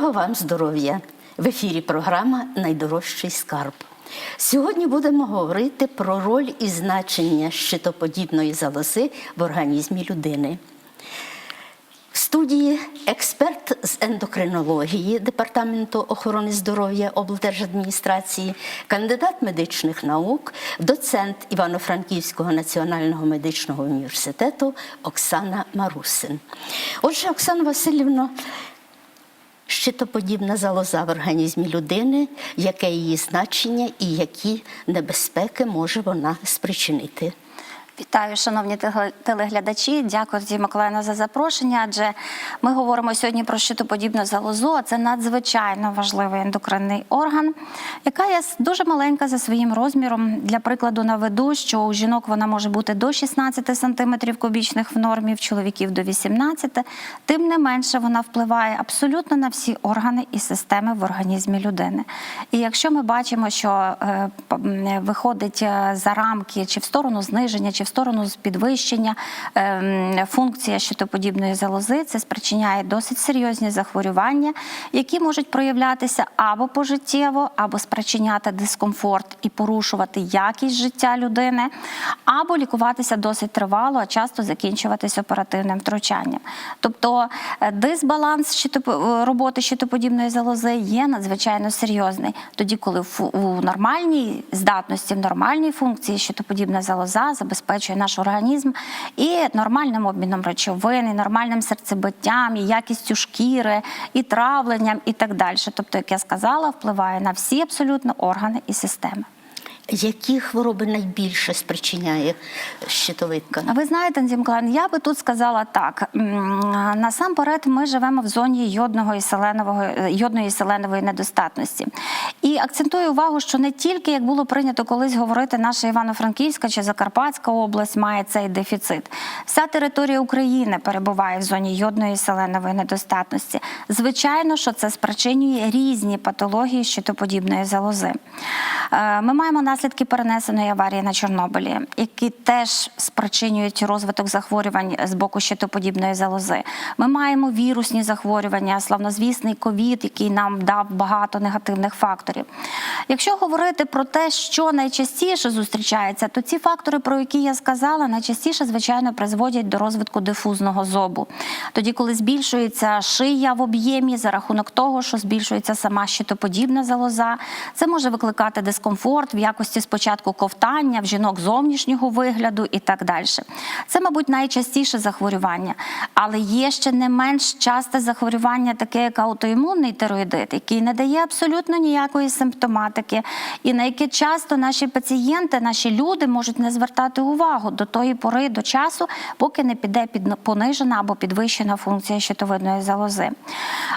Доброго вам здоров'я! В ефірі програма Найдорожчий скарб. Сьогодні будемо говорити про роль і значення щитоподібної залози в організмі людини. В студії експерт з ендокринології Департаменту охорони здоров'я облдержадміністрації, кандидат медичних наук, доцент Івано-Франківського національного медичного університету Оксана Марусин. Отже, Оксана Васильівна, щитоподібна залоза в організмі людини, яке її значення і які небезпеки може вона спричинити. Вітаю, шановні телеглядачі. Дякую Тетяна Миколаївна за запрошення. Адже ми говоримо сьогодні про щитоподібну залозу. а Це надзвичайно важливий ендокринний орган, яка є дуже маленька за своїм розміром. Для прикладу наведу, що у жінок вона може бути до 16 см кубічних в нормі, в чоловіків до 18. Тим не менше, вона впливає абсолютно на всі органи і системи в організмі людини. І якщо ми бачимо, що е, виходить е, за рамки чи в сторону зниження, чи в сторону з- підвищення е, функція щитоподібної залози, це спричиняє досить серйозні захворювання, які можуть проявлятися або пожиттєво, або спричиняти дискомфорт і порушувати якість життя людини, або лікуватися досить тривало, а часто закінчуватись оперативним втручанням. Тобто е, дисбаланс е, роботи щитоподібної залози є надзвичайно серйозний. Тоді, коли у нормальній здатності, в нормальній функції щитоподібна залоза забезпечує наш організм і нормальним обміном речовин, і нормальним серцебиттям, і якістю шкіри, і травленням, і так далі. Тобто, як я сказала, впливає на всі абсолютно органи і системи. Які хвороби найбільше спричиняє щитовидка? А Ви знаєте, Надія я би тут сказала так: насамперед, ми живемо в зоні йодного і селенового йодної і селенової недостатності. І акцентую увагу, що не тільки як було прийнято колись говорити, наша Івано-Франківська чи Закарпатська область має цей дефіцит. Вся територія України перебуває в зоні йодної і селенової недостатності. Звичайно, що це спричинює різні патології щитоподібної залози. Е, Ми маємо наслідки перенесеної аварії на Чорнобилі, які теж спричинюють розвиток захворювань з боку щитоподібної залози. Ми маємо вірусні захворювання, славнозвісний ковід, який нам дав багато негативних факторів. Якщо говорити про те, що найчастіше зустрічається, то ці фактори, про які я сказала, найчастіше, звичайно, призводять до розвитку дифузного зобу. Тоді, коли збільшується шия в об'ємі за рахунок того, що збільшується сама щитоподібна залоза, це може викликати дискомфорт в якості спочатку ковтання, в жінок зовнішнього вигляду і так далі. Це, мабуть, найчастіше захворювання, але є ще не менш часте захворювання, таке як аутоімунний тироїдит, який не дає абсолютно ніякої симптоматики, і на яке часто наші пацієнти, наші люди можуть не звертати увагу до тої пори, до часу, поки не піде під понижена або підвищена функція щитовидної залози.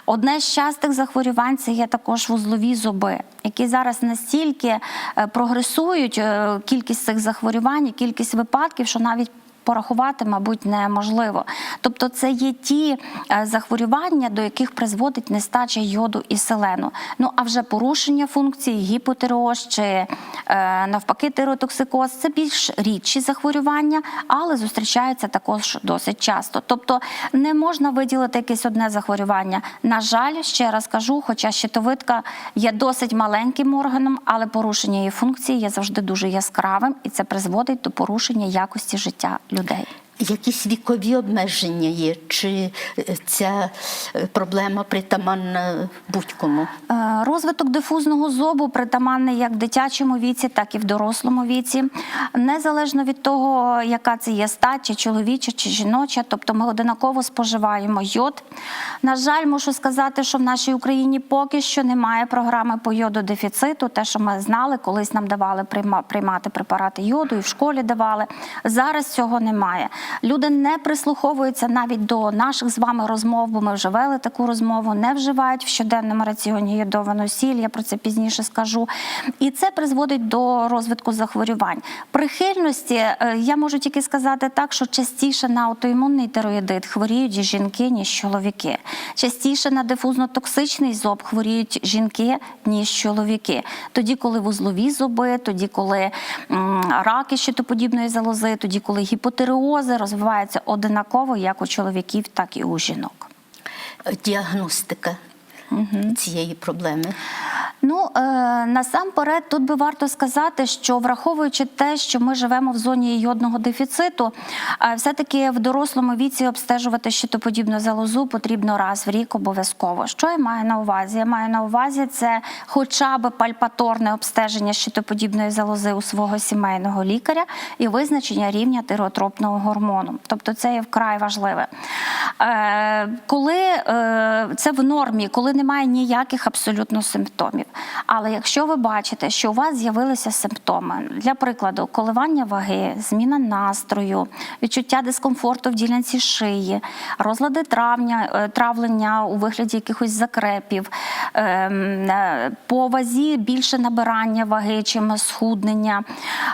Одне з частих захворювань це є також вузлові зуби, які зараз настільки е, прогресують е, кількість цих захворювань, кількість випадків, що навіть Порахувати, мабуть, неможливо. Тобто, це є ті е, захворювання, до яких призводить нестача йоду і селену. Ну а вже порушення функції, гіпотиреоз чи е, навпаки тиротоксикоз це більш рідші захворювання, але зустрічаються також досить часто. Тобто не можна виділити якесь одне захворювання. На жаль, ще раз кажу, хоча щитовидка є досить маленьким органом, але порушення її функції є завжди дуже яскравим, і це призводить до порушення якості життя людей. Якісь вікові обмеження є, чи е, ця е, проблема притаманна будь-кому? Е, Розвиток дифузного зобу притаманний як в дитячому віці, так і в дорослому віці, незалежно від того, яка це є стать, чи чоловіча, чи жіноча, тобто ми одинаково споживаємо йод. На жаль, мушу сказати, що в нашій Україні поки що немає програми по йододефіциту. Те, що ми знали, колись нам давали прийма- приймати препарати йоду, і в школі давали. Зараз цього немає. Люди не прислуховуються навіть до наших з вами розмов, бо ми вже вели таку розмову, не вживають в щоденному раціоні йодовану сіль. Я про це пізніше скажу. І це призводить до розвитку захворювань. Прихильності е, я можу тільки сказати так, що частіше на аутоімунний тироїдит хворіють жінки, ніж чоловіки. Частіше на дифузно-токсичний зоб хворіють жінки, ніж чоловіки. Тоді, коли вузлові зуби, тоді, коли раки щитоподібної залози, тоді, коли гіпотиреози розвиваються одинаково як у чоловіків, так і у жінок. Діагностика. Цієї проблеми? Ну е, насамперед, тут би варто сказати, що враховуючи те, що ми живемо в зоні йодного дефіциту, е, все-таки в дорослому віці обстежувати щитоподібну залозу потрібно раз в рік обов'язково. Що я маю на увазі? Я маю на увазі це хоча б пальпаторне обстеження щитоподібної залози у свого сімейного лікаря і визначення рівня тиротропного гормону. Тобто це є вкрай важливе. Е, коли е, це в нормі, коли немає ніяких абсолютно симптомів. Але якщо ви бачите, що у вас з'явилися симптоми, для прикладу, коливання ваги, зміна настрою, відчуття дискомфорту в ділянці шиї, розлади травня, е, травлення у вигляді якихось закрепів, ем, е, по вазі більше набирання ваги, чим схуднення,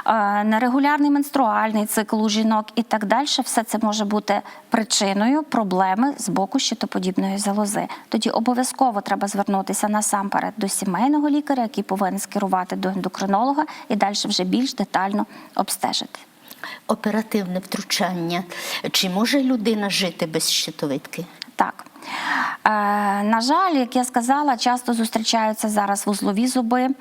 е, нерегулярний менструальний цикл у жінок і так далі, все це може бути причиною проблеми з боку щитоподібної залози. Тоді обов'язково треба звернутися насамперед до сімейного лікаря, який повинен скерувати до ендокринолога і далі вже більш детально обстежити. Оперативне втручання. Чи може людина жити без щитовидки? Так. Е, на жаль, як я сказала, часто зустрічаються зараз вузлові зуби. Е,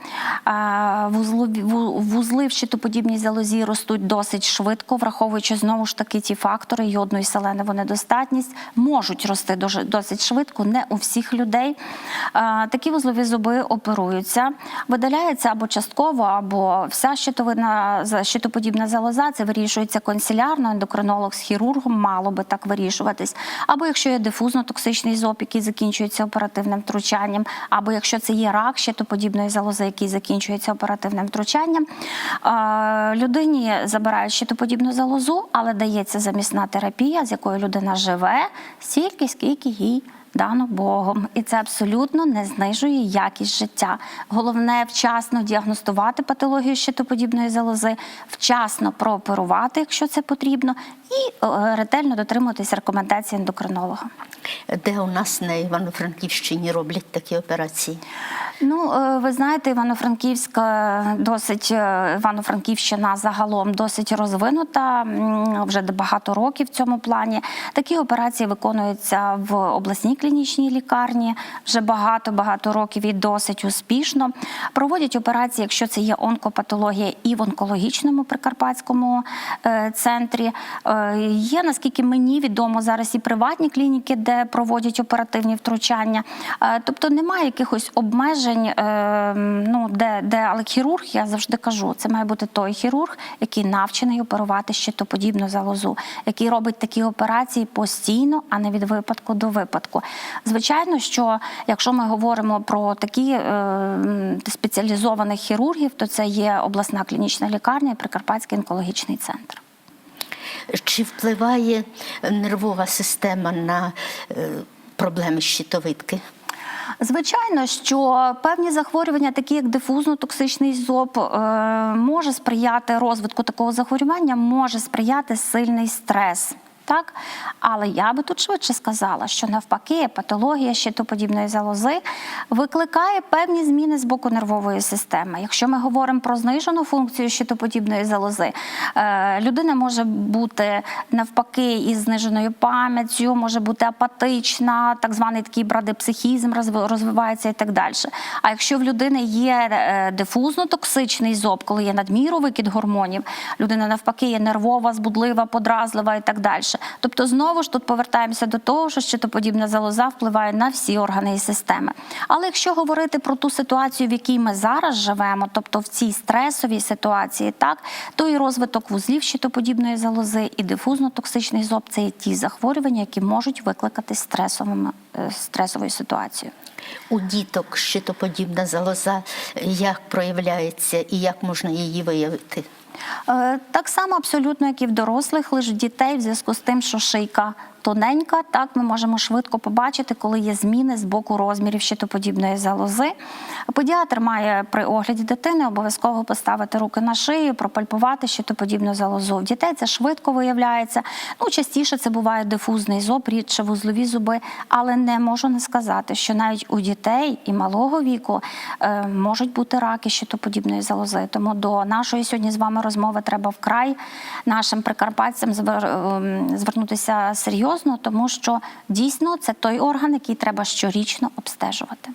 вузли в щитоподібній залозі ростуть досить швидко, враховуючи знову ж таки ті фактори, йодну і селенову недостатність, можуть рости досить швидко, не у всіх людей. Е, такі вузлові зуби оперуються, видаляється або частково, або вся щитовидна щитоподібна залоза. Це вирішується консилярно, ендокринолог з хірургом мало би так вирішуватись. Або якщо є дифузно-токсичний зоб, який закінчується оперативним втручанням, або якщо це є рак щитоподібної залози, який закінчується оперативним втручанням, людині забирають щитоподібну залозу, але дається замісна терапія, з якою людина живе стільки, скільки їй дано Богом, і це абсолютно не знижує якість життя. Головне вчасно діагностувати патологію щитоподібної залози, вчасно прооперувати, якщо це потрібно, і е, ретельно дотримуватись рекомендацій ендокринолога. Де у нас на Івано-Франківщині роблять такі операції? Ну, е, ви знаєте, Івано-Франківська досить е, Івано-Франківщина загалом досить розвинута вже багато років в цьому плані. Такі операції виконуються в обласній клінічній лікарні вже багато-багато років і досить успішно. Проводять операції, якщо це є онкопатологія, і в онкологічному прикарпатському е, центрі. Е, Є, наскільки мені відомо, зараз і приватні клініки, де проводять оперативні втручання. Е, Тобто немає якихось обмежень, ну, де, де, але хірург, я завжди кажу, це має бути той хірург, який навчений оперувати щитоподібну залозу, який робить такі операції постійно, а не від випадку до випадку. Звичайно, що якщо ми говоримо про такі е, спеціалізованих хірургів, то це є обласна клінічна лікарня і Прикарпатський онкологічний центр. Чи впливає нервова система на е, проблеми щитовидки? Звичайно, що певні захворювання, такі як дифузно-токсичний зоб, е, може сприяти розвитку такого захворювання, може сприяти сильний стрес. Так, але я би тут швидше сказала, що навпаки, патологія щитоподібної залози викликає певні зміни з боку нервової системи. Якщо ми говоримо про знижену функцію щитоподібної залози, е, людина може бути навпаки із зниженою пам'яттю, може бути апатична, так званий такий брадипсихізм розви- розвивається і так далі. А якщо в людини є е, дифузно-токсичний зоб, коли є надміру викид гормонів, людина навпаки є нервова, збудлива, подразлива і так далі. Тобто, знову ж тут повертаємося до того, що щитоподібна залоза впливає на всі органи і системи. Але якщо говорити про ту ситуацію, в якій ми зараз живемо, тобто в цій стресовій ситуації, так то і розвиток вузлів щитоподібної залози, і дифузно-токсичний зоб це є ті захворювання, які можуть викликати стресовими е, стресовою ситуацією. У діток щитоподібна залоза як проявляється і як можна її виявити? Е, Так само абсолютно, як і в дорослих, лише в дітей, в зв'язку з тим, що шийка тоненька, так ми можемо швидко побачити, коли є зміни з боку розмірів щитоподібної залози. Педіатр має при огляді дитини обов'язково поставити руки на шию, пропальпувати щитоподібну залозу. В дітей це швидко виявляється. Ну, частіше це буває дифузний зоб, рідше вузлові зуби, але не можу не сказати, що навіть у дітей і малого віку е, можуть бути раки щитоподібної залози. Тому до нашої сьогодні з вами розмови треба вкрай нашим прикарпатцям ем, звернутися серйозно серйозно, тому що дійсно це той орган, який треба щорічно обстежувати.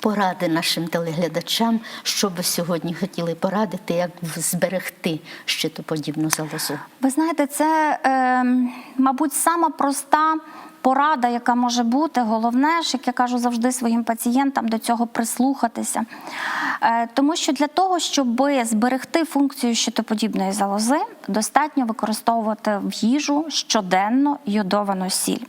Поради нашим телеглядачам, що ви сьогодні хотіли порадити, як зберегти щитоподібну залозу. Ви знаєте, це, е, мабуть, сама проста порада, яка може бути. Головне, ж, як я кажу завжди своїм пацієнтам, до цього прислухатися. Е, тому що для того, щоб зберегти функцію щитоподібної залози, достатньо використовувати в їжу щоденно йодовану сіль.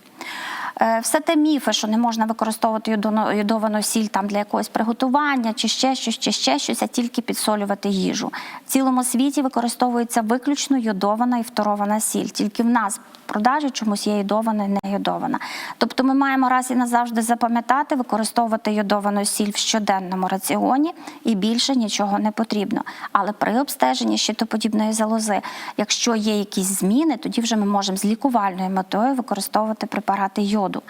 Е, Все те міфи, що не можна використовувати йодовану сіль там для якогось приготування, чи ще щось, чи ще щось, а тільки підсолювати їжу. В цілому світі використовується виключно йодована і фторована сіль. Тільки в нас продажі чомусь є йодована і не йодована. Тобто ми маємо раз і назавжди запам'ятати, використовувати йодовану сіль в щоденному раціоні і більше нічого не потрібно. Але при обстеженні щитоподібної залози, якщо є якісь зміни, тоді вже ми можемо з лікувальною метою використовувати препарати йоду.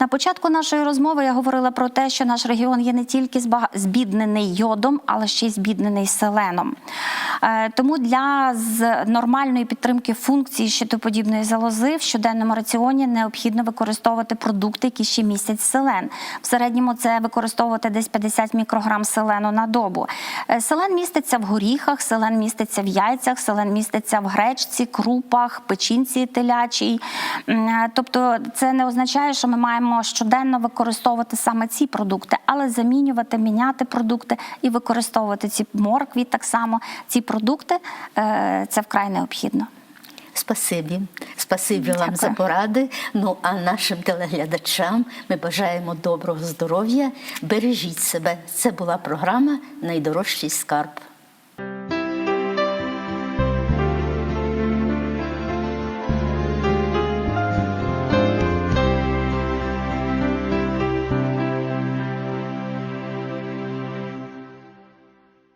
На початку нашої розмови я говорила про те, що наш регіон є не тільки збіднений йодом, але ще й збіднений селеном. Е, Тому для нормальної підтримки функції щитоподібної залози в щоденному раціоні необхідно використовувати продукти, які ще містять селен. В середньому це використовувати десь 50 мікрограм селену на добу. Е, Селен міститься в горіхах, селен міститься в яйцях, селен міститься в гречці, крупах, печінці телячій. Е, Тобто це не означає, що ми маємо щоденно використовувати саме ці продукти, але замінювати, міняти продукти і використовувати ці моркві так само. Ці продукти е, це вкрай необхідно. Спасибі, спасибі вам за поради. Ну а нашим телеглядачам ми бажаємо доброго здоров'я. Бережіть себе. Це була програма Найдорожчий скарб.